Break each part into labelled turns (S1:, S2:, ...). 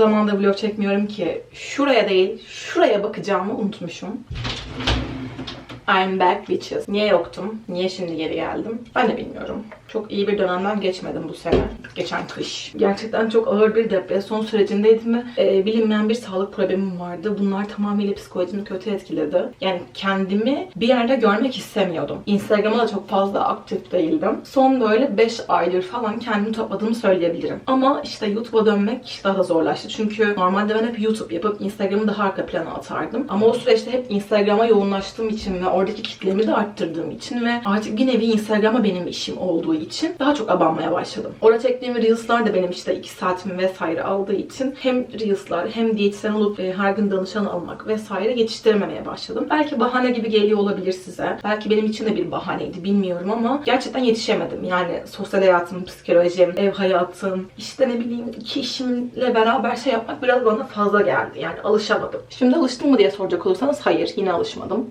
S1: Zamanında vlog çekmiyorum ki şuraya değil şuraya bakacağımı unutmuşum. I'm back bitches. Niye yoktum? Niye şimdi geri geldim? Ben de bilmiyorum. Çok iyi bir dönemden geçmedim bu sene. Geçen kış. Gerçekten çok ağır bir depresyon sürecindeydim ve e, bilinmeyen bir sağlık problemim vardı. Bunlar tamamıyla psikolojimi kötü etkiledi. Yani kendimi bir yerde görmek istemiyordum. Instagram'a da çok fazla aktif değildim. Son böyle 5 aydır falan kendimi topladığımı söyleyebilirim. Ama işte YouTube'a dönmek daha da zorlaştı. Çünkü normalde ben hep YouTube yapıp Instagram'ı daha arka plana atardım. Ama o süreçte hep Instagram'a yoğunlaştığım için ve oradaki kitlemi de arttırdığım için ve artık bir nevi Instagram'a benim işim olduğu için daha çok abanmaya başladım. Orada çektiğim Reels'lar da benim işte 2 saatimi vesaire aldığı için hem Reels'lar hem diyetisyen olup e, her gün danışan almak vesaire yetiştirememeye başladım. Belki bahane gibi geliyor olabilir size. Belki benim için de bir bahaneydi bilmiyorum ama gerçekten yetişemedim. Yani sosyal hayatım, psikolojim, ev hayatım, işte ne bileyim iki işimle beraber şey yapmak biraz bana fazla geldi. Yani alışamadım. Şimdi alıştım mı diye soracak olursanız hayır yine alışmadım.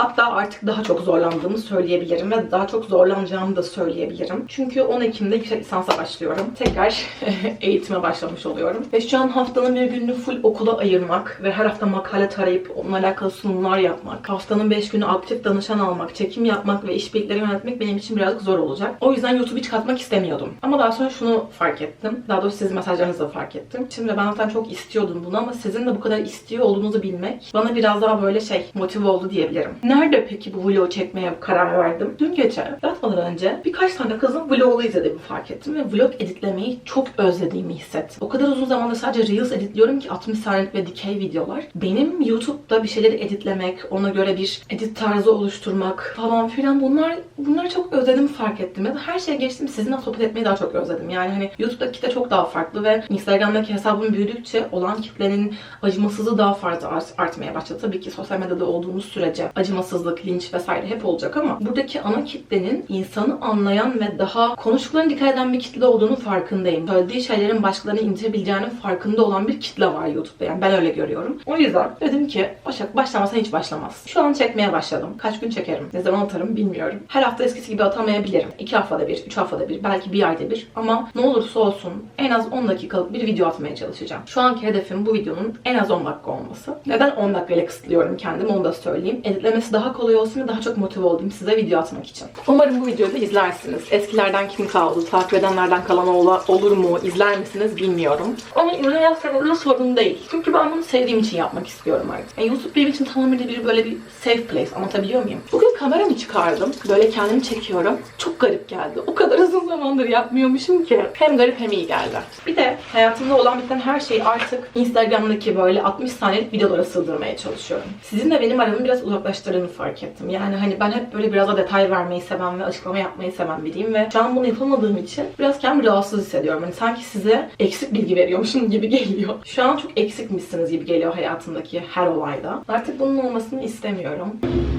S1: Hatta artık daha çok zorlandığımı söyleyebilirim ve daha çok zorlanacağımı da söyleyebilirim. Çünkü 10 Ekim'de yüksek lisansa başlıyorum. Tekrar eğitime başlamış oluyorum. Ve şu an haftanın bir gününü full okula ayırmak ve her hafta makale tarayıp onunla alakalı sunumlar yapmak, haftanın 5 günü aktif danışan almak, çekim yapmak ve işbirlikleri yönetmek benim için birazcık zor olacak. O yüzden YouTube hiç katmak istemiyordum. Ama daha sonra şunu fark ettim. Daha doğrusu sizin mesajlarınızı da fark ettim. Şimdi ben zaten çok istiyordum bunu ama sizin de bu kadar istiyor olduğunuzu bilmek bana biraz daha böyle şey motive oldu diyebilirim. Nerede peki bu vlogu çekmeye karar verdim? Dün gece yatmadan önce birkaç tane kızın vlogunu izlediğimi fark ettim ve vlog editlemeyi çok özlediğimi hissettim. O kadar uzun zamandır sadece Reels editliyorum ki 60 saniyelik ve dikey videolar. Benim YouTube'da bir şeyleri editlemek, ona göre bir edit tarzı oluşturmak falan filan bunlar bunları çok özledim fark ettim. Ya da her şeye geçtim sizinle sohbet etmeyi daha çok özledim. Yani hani YouTube'daki kitle çok daha farklı ve Instagram'daki hesabım büyüdükçe olan kitlenin acımasızlığı daha fazla art- artmaya başladı. Tabii ki sosyal medyada olduğumuz sürece acımasızlık, linç vesaire hep olacak ama buradaki ana kitlenin insanı anlayan ve daha konuştuklarına dikkat eden bir kitle olduğunu farkındayım. Söylediği şeylerin başkalarını incitebileceğinin farkında olan bir kitle var YouTube'da. Yani ben öyle görüyorum. O yüzden dedim ki Başak başlamasa hiç başlamaz. Şu an çekmeye başladım. Kaç gün çekerim? Ne zaman atarım bilmiyorum. Her hafta eskisi gibi atamayabilirim. 2 haftada bir, 3 haftada bir, belki bir ayda bir. Ama ne olursa olsun en az 10 dakikalık bir video atmaya çalışacağım. Şu anki hedefim bu videonun en az 10 dakika olması. Neden 10 dakikayla kısıtlıyorum kendimi onu da söyleyeyim. Editlemesi daha kolay olsun ve daha çok motive olayım size video atmak için. Umarım bu videoyu da izlersiniz. Eskilerden kim kaldı, takip edenlerden kalan olur mu, izler misiniz bilmiyorum. Ama izlemezseniz de sorun değil. Çünkü ben bunu sevdiğim için yapmak istiyorum artık. Yani YouTube benim için tamamıyla bir böyle bir safe place. Anlatabiliyor muyum? Bugün kameramı çıkardım. Böyle kendimi çekiyorum. Çok garip geldi. O kadar uzun zamandır yapmıyormuşum ki. Hem garip hem iyi geldi. Bir de hayatımda olan biten her şeyi artık Instagram'daki böyle 60 saniyelik videolara sığdırmaya çalışıyorum. Sizin de benim aramı biraz uzaklaştırdığını fark ettim. Yani hani ben hep böyle biraz da detay vermeyi seven ve açıklama yapmayı seven biriyim ve şu an bunu yapamadığım için biraz kendimi rahatsız hissediyorum. Hani sanki size eksik bilgi veriyormuşum gibi geliyor. Şu an çok eksikmişsiniz gibi geliyor hayatımdaki her olayda. Artık bunun olmasını istemiyorum.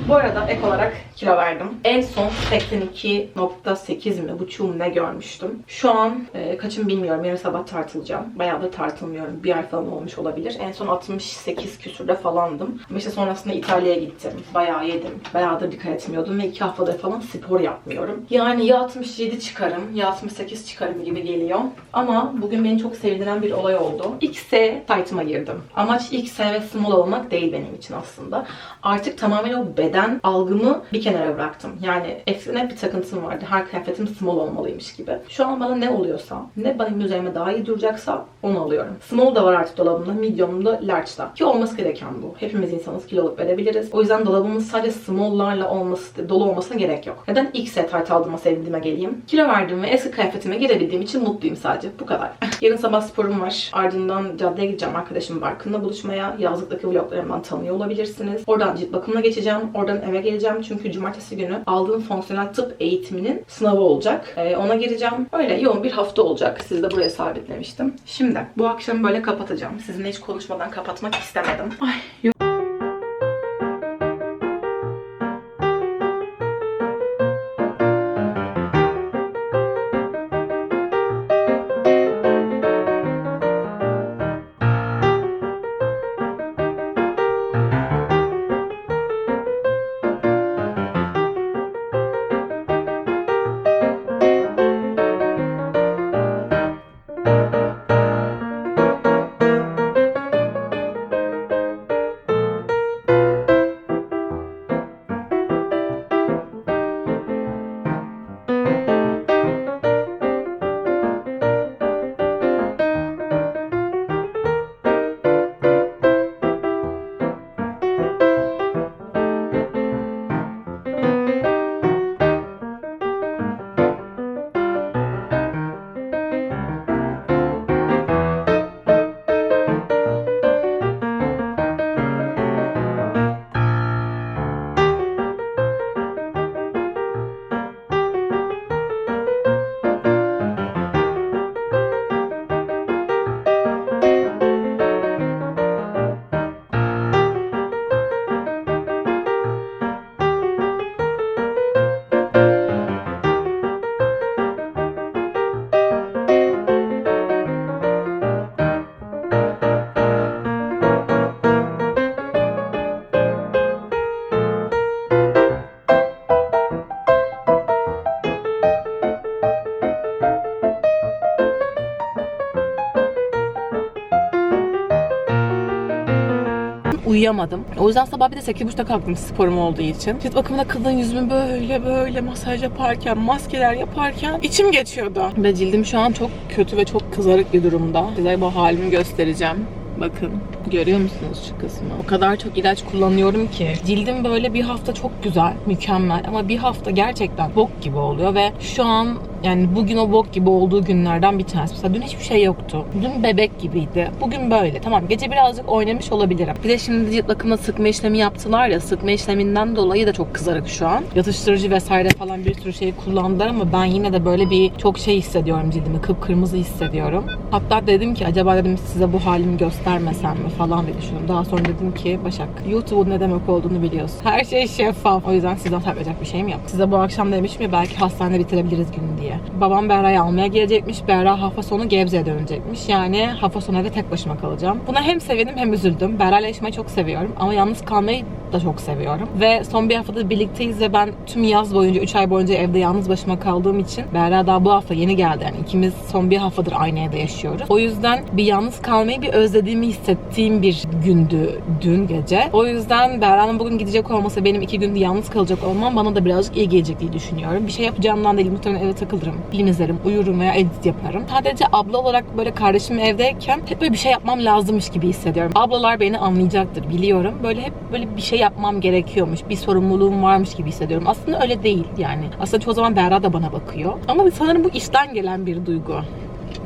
S1: Bu arada ek olarak kilo verdim. En son 82.8 mi buçuğum ne görmüştüm. Şu an e, kaçım bilmiyorum. Yarın sabah tartılacağım. Bayağı da tartılmıyorum. Bir ay falan olmuş olabilir. En son 68 küsürde falandım. Ama işte sonrasında İtalya'ya gittim. Bayağı yedim. Bayağıdır dikkat etmiyordum ve 2 haftadır falan spor yapmıyorum. Yani ya 67 çıkarım ya 68 çıkarım gibi geliyor. Ama bugün beni çok sevindiren bir olay oldu. XS tight'ıma girdim. Amaç XS ve small olmak değil benim için aslında. Artık tamamen o beden algımı bir kenara bıraktım. Yani eskiden hep bir takıntım vardı. Her kıyafetim small olmalıymış gibi. Şu an bana ne oluyorsa, ne benim üzerime daha iyi duracaksa onu alıyorum. Small da var artık dolabımda, medium da, large da. Ki olması gereken bu. Hepimiz insanız, kiloluk verebiliriz. O yüzden dolabımız sadece small'larla olması, dolu olmasına gerek yok. Neden ilk set tight aldığıma sevdiğime geleyim? Kilo verdim ve eski kıyafetime girebildiğim için mutluyum sadece. Bu kadar. Yarın sabah sporum var. Ardından caddeye gideceğim arkadaşım Barkın'la buluşmaya. Yazlıktaki vloglarımdan tanıyor olabilirsiniz. Oradan cilt bakımına geçeceğim. Oradan eve geleceğim. Çünkü cumartesi günü aldığım fonksiyonel tıp eğitiminin sınavı olacak. Ee, ona gireceğim. Öyle yoğun bir hafta olacak. Sizi de buraya sabitlemiştim. Şimdi bu akşam böyle kapatacağım. Sizinle hiç konuşmadan kapatmak istemedim. Ay uyuyamadım. O yüzden sabah bir de 8.30'da kalktım sporum olduğu için. Cilt bakımında kadın yüzümü böyle böyle masaj yaparken, maskeler yaparken içim geçiyordu. Ve cildim şu an çok kötü ve çok kızarık bir durumda. Size bu halimi göstereceğim. Bakın görüyor musunuz şu kısmı? O kadar çok ilaç kullanıyorum ki cildim böyle bir hafta çok güzel, mükemmel ama bir hafta gerçekten bok gibi oluyor ve şu an yani bugün o bok gibi olduğu günlerden bir tanesi. Mesela dün hiçbir şey yoktu. Dün bebek gibiydi. Bugün böyle. Tamam gece birazcık oynamış olabilirim. Bir de şimdi cilt bakımında sıkma işlemi yaptılar ya. Sıkma işleminden dolayı da çok kızarık şu an. Yatıştırıcı vesaire falan bir sürü şey kullandılar ama ben yine de böyle bir çok şey hissediyorum cildimi. Kıpkırmızı hissediyorum. Hatta dedim ki acaba dedim size bu halimi göstermesem mi falan diye düşündüm. Daha sonra dedim ki Başak YouTube'un ne demek olduğunu biliyorsun. Her şey şeffaf. O yüzden sizden saklayacak bir şeyim yok. Size bu akşam demiştim ya belki hastanede bitirebiliriz günü diye. Babam Berra'yı almaya gelecekmiş. Berra hafta sonu Gebze'ye dönecekmiş. Yani hafta sonu evde tek başıma kalacağım. Buna hem sevindim hem üzüldüm. Berra'yla yaşamayı çok seviyorum. Ama yalnız kalmayı da çok seviyorum. Ve son bir haftadır birlikteyiz ve ben tüm yaz boyunca, 3 ay boyunca evde yalnız başıma kaldığım için Berra daha bu hafta yeni geldi. Yani ikimiz son bir haftadır aynı evde yaşıyoruz. O yüzden bir yalnız kalmayı bir özlediğimi hissettiğim bir gündü dün gece. O yüzden Berra'nın bugün gidecek olması benim iki gün yalnız kalacak olmam bana da birazcık iyi gelecek diye düşünüyorum. Bir şey yapacağımdan değil muhtemelen eve takılırım. Film izlerim, uyurum veya edit yaparım. Sadece abla olarak böyle kardeşim evdeyken hep böyle bir şey yapmam lazımmış gibi hissediyorum. Ablalar beni anlayacaktır biliyorum. Böyle hep böyle bir şey yapmam gerekiyormuş. Bir sorumluluğum varmış gibi hissediyorum. Aslında öyle değil yani. Aslında çoğu zaman Berra da bana bakıyor. Ama sanırım bu işten gelen bir duygu.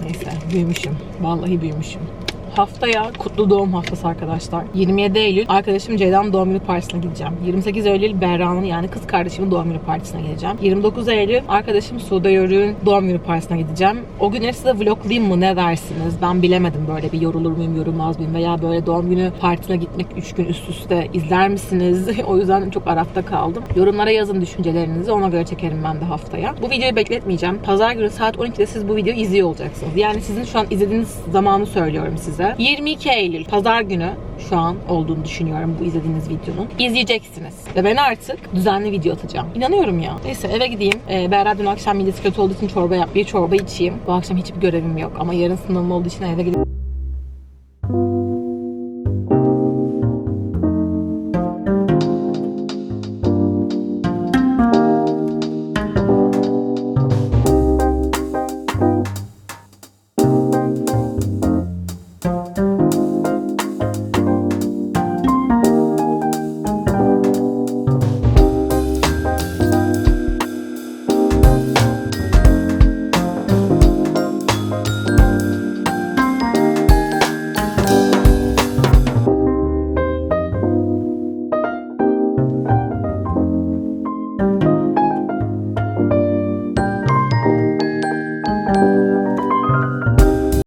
S1: Neyse büyümüşüm. Vallahi büyümüşüm. Haftaya kutlu doğum haftası arkadaşlar. 27 Eylül arkadaşım Ceyda'nın doğum günü partisine gideceğim. 28 Eylül Berra'nın yani kız kardeşimin doğum günü partisine gideceğim. 29 Eylül arkadaşım Sude Yörük'ün doğum günü partisine gideceğim. O günleri size vloglayayım mı ne dersiniz? Ben bilemedim böyle bir yorulur muyum yorulmaz mıyım veya böyle doğum günü partisine gitmek 3 gün üst üste izler misiniz? o yüzden çok arafta kaldım. Yorumlara yazın düşüncelerinizi ona göre çekerim ben de haftaya. Bu videoyu bekletmeyeceğim. Pazar günü saat 12'de siz bu videoyu izliyor olacaksınız. Yani sizin şu an izlediğiniz zamanı söylüyorum size. 22 Eylül Pazar günü şu an olduğunu düşünüyorum bu izlediğiniz videonun. İzleyeceksiniz. Ve ben artık düzenli video atacağım. İnanıyorum ya. Neyse eve gideyim. Ee, Berra dün akşam midesi kötü olduğu için çorba yap. Bir çorba içeyim. Bu akşam hiçbir görevim yok. Ama yarın sınavım olduğu için eve gidip